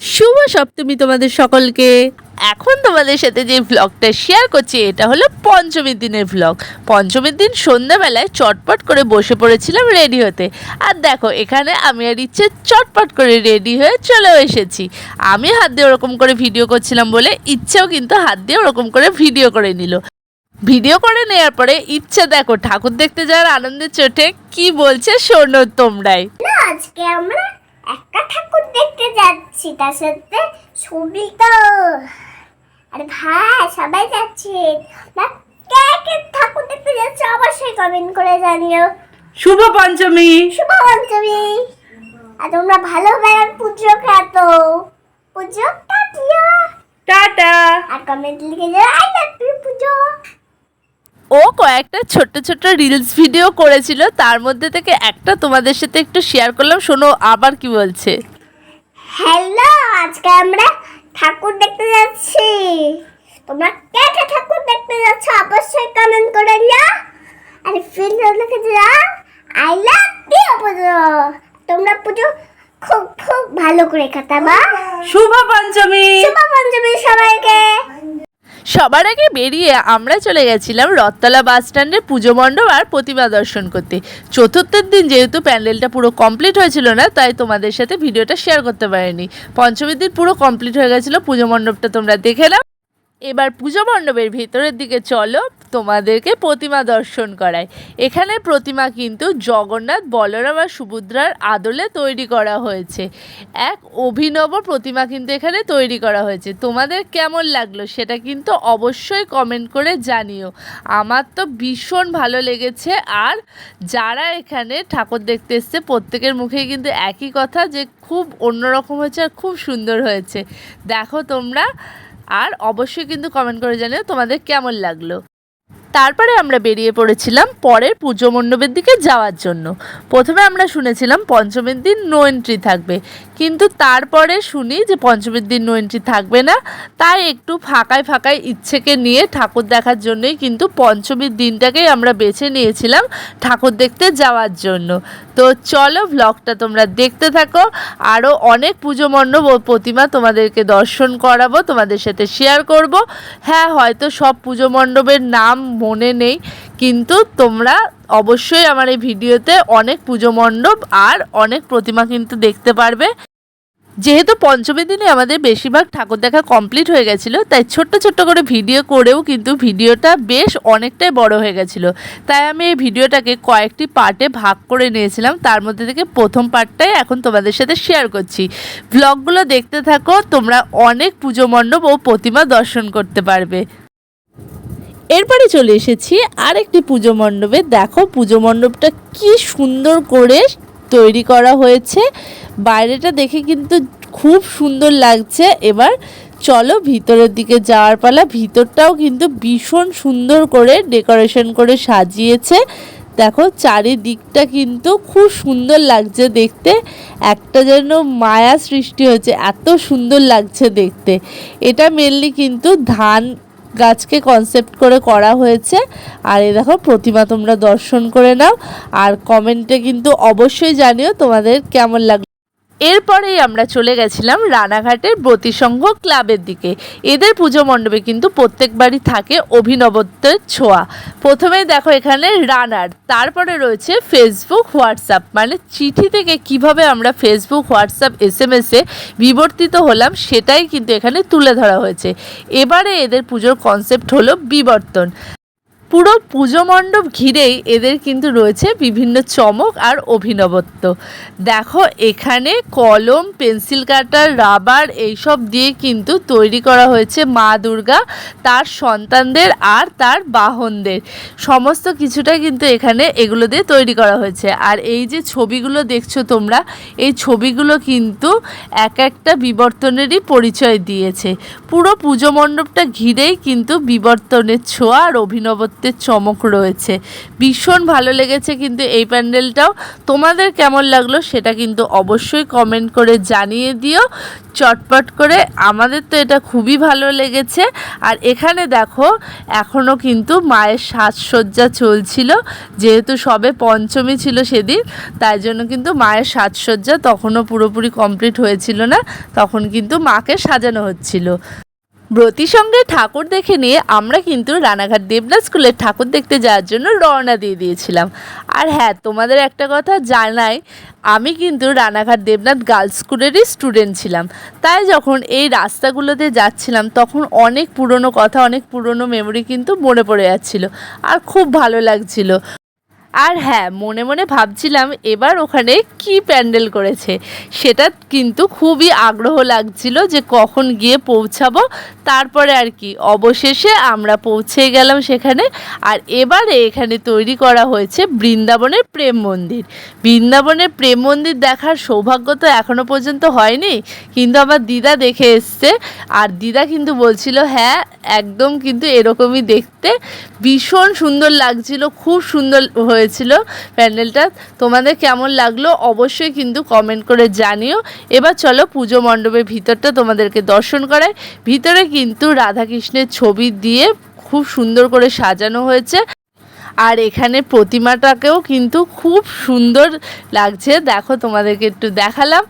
শুভ সপ্তমী তোমাদের সকলকে। এখন তোমাদের সাথে যে ভ্লগটা শেয়ার করছি, এটা হলো পঞ্চমীর দিনের ভ্লগ পঞ্চমীর দিন সন্ধ্যাবেলায় চটপট করে বসে পড়েছিলাম রেডি হতে। আর দেখো, এখানে আমি আর ইচ্ছে চটপট করে রেডি হয়ে চলে এসেছি। আমি হাত দিয়ে ওরকম করে ভিডিও করছিলাম বলে ইচ্ছেও কিন্তু হাত দিয়ে ওরকম করে ভিডিও করে নিল। ভিডিও করে নেওয়ার পরে ইচ্ছে দেখো, ঠাকুর দেখতে যাওয়ার আনন্দের চোটে কি বলছে শোনো তোমরাই। আজকে আমরা একটা ঠাকুর দেখতে যাচ্ছি তার সাথে ছবি তো। আরে ভাই সবাই যাচ্ছে। না কে কে ঠাকুর দেখতে যাচ্ছে অবশ্যই কমেন্ট করে জানিও। শুভ পঞ্চমী। শুভ পঞ্চমী। আর তোমরা ভালো বেড়ার পুজো খাতো পুজো কাটিও টাটা। আর কমেন্ট লিখে যাও আই লাভ ইউ পুজো। ও কয়েকটা ছোট্ট ছোট্ট রিলস ভিডিও করেছিল তার মধ্যে থেকে একটা তোমাদের সাথে একটু শেয়ার করলাম। শোনো আবার কি বলছে? হ্যালো আজকে আমরা ঠাকুর দেখতে যাচ্ছি। তোমরা কে কে ঠাকুর দেখতে যাচ্ছ অবশ্যই কমেন্ট করে নিও। আর ফিল্ড লিখে যাও আই লাভ ইউ পুজো। তোমরা পুজো খুব খুব ভালো করে কাটাবা। শুভ পঞ্চমী শুভ পঞ্চমী সবাইকে। সবার আগে বেরিয়ে আমরা চলে গেছিলাম রথতলা বাস স্ট্যান্ডের পুজো মণ্ডপ আর প্রতিমা দর্শন করতে। চতুর্থের দিন যেহেতু প্যান্ডেলটা পুরো কমপ্লিট হয়েছিল না, তাই তোমাদের সাথে ভিডিওটা শেয়ার করতে পারিনি। পঞ্চমীর দিন পুরো কমপ্লিট হয়ে গেছিল, পুজো মণ্ডপটা তোমরা দেখে নাও। এবার পুজো মণ্ডপের ভিতরের দিকে চলো, তোমাদেরকে প্রতিমা দর্শন করায় এখানে প্রতিমা কিন্তু জগন্নাথ, বলরাম আর সুভদ্রার আদলে তৈরি করা হয়েছে। এক অভিনব প্রতিমা কিন্তু এখানে তৈরি করা হয়েছে। তোমাদের কেমন লাগল সেটা কিন্তু অবশ্যই কমেন্ট করে জানিও। আমার তো ভীষণ ভালো লেগেছে আর যারা এখানে ঠাকুর দেখতে এসছে, প্রত্যেকের মুখেই কিন্তু একই কথা যে খুব অন্যরকম হয়েছে আর খুব সুন্দর হয়েছে। দেখো তোমরা আর অবশ্যই কিন্তু কমেন্ট করে জানিও তোমাদের কেমন লাগল। তারপরে আমরা বেরিয়ে পড়েছিলাম পরের পুজো মণ্ডপের দিকে যাওয়ার জন্য। প্রথমে আমরা শুনেছিলাম পঞ্চমীর দিন নো এন্ট্রি থাকবে। কিন্তু তারপরে শুনি যে পঞ্চমীর দিন নো এন্ট্রি থাকবে না। তাই একটু ফাঁকায় ফাঁকায় ইচ্ছেকে নিয়ে ঠাকুর দেখার জন্যই কিন্তু পঞ্চমীর দিনটাকেই আমরা বেছে নিয়েছিলাম ঠাকুর দেখতে যাওয়ার জন্য। তো চলো ব্লগটা তোমরা দেখতে থাকো। আরও অনেক পুজো মণ্ডপ ও প্রতিমা তোমাদেরকে দর্শন করাবো, তোমাদের সাথে শেয়ার করব। হ্যাঁ হয়তো সব পুজো মণ্ডপের নাম মনে নেই, কিন্তু তোমরা অবশ্যই আমার এই ভিডিওতে অনেক পুজো মণ্ডপ আর অনেক প্রতিমা কিন্তু দেখতে পারবে। যেহেতু পঞ্চমীর দিনে আমাদের বেশিরভাগ ঠাকুর দেখা কমপ্লিট হয়ে গেছিল, তাই ছোট্ট ছোট্ট করে ভিডিও করেও কিন্তু ভিডিওটা বেশ অনেকটাই বড় হয়ে গেছিল। তাই আমি এই ভিডিওটাকে কয়েকটি পার্টে ভাগ করে নিয়েছিলাম। তার মধ্যে থেকে প্রথম পার্টটাই এখন তোমাদের সাথে শেয়ার করছি। ব্লগগুলো দেখতে থাকো, তোমরা অনেক পুজো মণ্ডপ ও প্রতিমা দর্শন করতে পারবে। এরপরে চলে এসেছি আরেকটি পুজো মণ্ডপে। দেখো পুজো মণ্ডপটা কি সুন্দর করে তৈরি করা হয়েছে। বাইরেটা দেখে কিন্তু খুব সুন্দর লাগছে। এবার চলো ভিতরের দিকে যাওয়ার পালা। ভিতরটাও কিন্তু ভীষণ সুন্দর করে ডেকোরেশন করে সাজিয়েছে। দেখো, চারিদিকটা কিন্তু খুব সুন্দর লাগছে দেখতে। একটা যেন মায়া সৃষ্টি হয়েছে, এত সুন্দর লাগছে দেখতে। এটা মেনলি কিন্তু ধান গাছকে কনসেপ্ট করে করা হয়েছে। আর এ দেখো, প্রতিমা তোমরা দর্শন করে নাও। আর কমেন্টে কিন্তু অবশ্যই জানিও তোমাদের কেমন লাগল। এরপরেই আমরা চলে গেছিলাম রানাঘাটের ব্রতিসংঘ ক্লাবের দিকে। এদের পুজো মণ্ডপে কিন্তু প্রত্যেকবারই থাকে অভিনবত্বের ছোঁয়া। প্রথমেই দেখো এখানে রানার, তারপরে রয়েছে ফেসবুক হোয়াটসঅ্যাপ মানে চিঠি থেকে কীভাবে আমরা ফেসবুক হোয়াটসঅ্যাপ এস এম এসে বিবর্তিত হলাম সেটাই কিন্তু এখানে তুলে ধরা হয়েছে। এবারে এদের পুজোর কনসেপ্ট হলো বিবর্তন। পুরো পুজো মণ্ডপ ঘিরেই এদের কিন্তু রয়েছে বিভিন্ন চমক আর অভিনবত্ব। দেখো, এখানে কলম, পেন্সিল কাটার, রাবার এইসব দিয়ে কিন্তু তৈরি করা হয়েছে মা দুর্গা, তার সন্তানদের আর তার বাহনদের। সমস্ত কিছুটা কিন্তু এখানে এগুলো দিয়ে তৈরি করা হয়েছে। আর এই যে ছবিগুলো দেখছ তোমরা, এই ছবিগুলো কিন্তু এক একটা বিবর্তনেরই পরিচয় দিয়েছে। পুরো পুজো মণ্ডপটা ঘিরেই কিন্তু বিবর্তনের ছোঁয়া আর অভিনবত্ব সত্যের চমক রয়েছে। ভীষণ ভালো লেগেছে কিন্তু এই প্যান্ডেলটাও। তোমাদের কেমন লাগল সেটা কিন্তু অবশ্যই কমেন্ট করে জানিয়ে দিও। চটপট করে আমাদের তো এটা খুবই ভালো লেগেছে। আর এখানে দেখো এখনও কিন্তু মায়ের সাজসজ্জা চলছিল। যেহেতু সবে পঞ্চমী ছিল সেদিন, তাই জন্য কিন্তু মায়ের সাজসজ্জা তখনও পুরোপুরি কমপ্লিট হয়েছিল না। তখন কিন্তু মাকে সাজানো হচ্ছিল। ব্রতী সঙ্গে ঠাকুর দেখে নিয়ে আমরা কিন্তু রানাঘাট দেবনাথ স্কুলের ঠাকুর দেখতে যাওয়ার জন্য রওনা দিয়ে দিয়েছিলাম। আর হ্যাঁ তোমাদের একটা কথা জানাই, আমি কিন্তু রানাঘাট দেবনাথ গার্লস স্কুলেরই স্টুডেন্ট ছিলাম। তাই যখন এই রাস্তাগুলোতে যাচ্ছিলাম, তখন অনেক পুরনো কথা, অনেক পুরনো মেমোরি কিন্তু মনে পড়ে যাচ্ছিল। আর খুব ভালো লাগছিল। আর হ্যাঁ মনে মনে ভাবছিলাম এবার ওখানে কি প্যান্ডেল করেছে। সেটা কিন্তু খুবই আগ্রহ লাগছিল যে কখন গিয়ে পৌঁছাবো। তারপরে আর কি, অবশেষে আমরা পৌঁছে গেলাম সেখানে। আর এবারে এখানে তৈরি করা হয়েছে বৃন্দাবনের প্রেম মন্দির। বৃন্দাবনের প্রেম মন্দির দেখার সৌভাগ্য তো এখনও পর্যন্ত হয়নি, কিন্তু আমার দিদা দেখে এসছে। আর দিদা কিন্তু বলছিল হ্যাঁ একদম কিন্তু এরকমই দেখতে। ভীষণ সুন্দর লাগছিল, খুব সুন্দর হয়েছিল প্যান্ডেলটা, তোমাদের কেমন লাগল অবশ্যই কিন্তু কমেন্ট করে জানিও। এবার চলো পুজো মণ্ডপের ভিতরটা তোমাদেরকে দর্শন করায় ভিতরে কিন্তু রাধাকৃষ্ণের ছবি দিয়ে খুব সুন্দর করে সাজানো হয়েছে। আর এখানে প্রতিমাটাকেও কিন্তু খুব সুন্দর লাগছে। দেখো তোমাদেরকে একটু দেখালাম।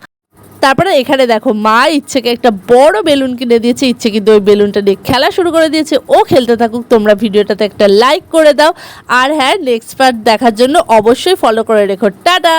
তারপরে এখানে দেখো, মা ইচ্ছেকে একটা বড় বেলুন কিনে দিয়েছে, ইচ্ছে কিন্তু ওই বেলুনটা নিয়ে খেলা শুরু করে দিয়েছে। ও খেলতে থাকুক, তোমরা ভিডিওটাতে একটা লাইক করে দাও। আর হ্যাঁ নেক্সট পার্ট দেখার জন্য অবশ্যই ফলো করে রেখো। টাটা!